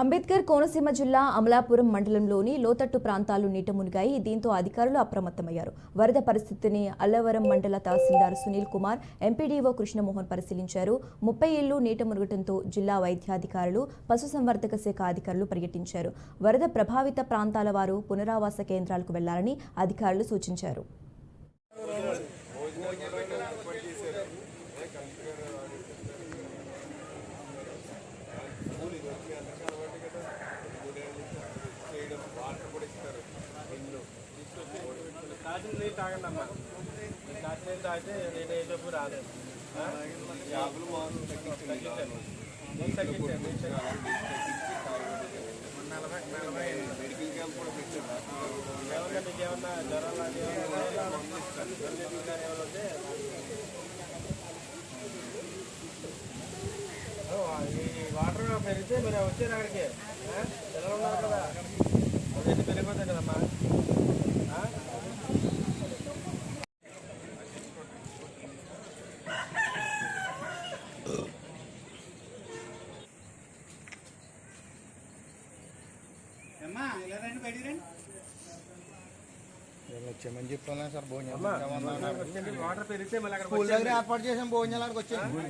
అంబేద్కర్ కోనసీమ జిల్లా అమలాపురం మండలంలోని లోతట్టు ప్రాంతాలు నీట మునిగాయి. దీంతో అధికారులు అప్రమత్తమయ్యారు. వరద పరిస్థితిని అల్లవరం మండల తహసీల్దార్ సునీల్ కుమార్ ఎంపీడీఓ కృష్ణమోహన్ పరిశీలించారు. ముప్పై ఏళ్ళు నీట మునగటంతో జిల్లా వైద్యాధికారులు పశుసంవర్ధక శాఖ అధికారులు పర్యటించారు. వరద ప్రభావిత ప్రాంతాల వారు పునరావాస కేంద్రాలకు వెళ్ళాలని అధికారులు సూచించారు. కాసిన నీళ్ళు తాగండి అమ్మా. కాసిన నీళ్ళు తాగితే నేను ఏ జబ్బు. నీళ్ళు తగ్గించండి. నీళ్ళు తగ్గించండి. నలభై నలభై ఏమన్నా మీకు ఏమన్నా జ్వరం లాంటి ఏమన్నా ఉంటే ఓ, ఈ వాటర్ పెరిగితే మీరు వచ్చారు అక్కడికి? పిల్లలు ఉన్నారు కదా. వచ్చామని చెప్పాను సార్ భోజనం అమ్మా, వచ్చేయండి. వాటర్ పెరిగితే స్కూల్ దగ్గర. ఏర్పాటు చేసాం భోజనాలకు వచ్చాము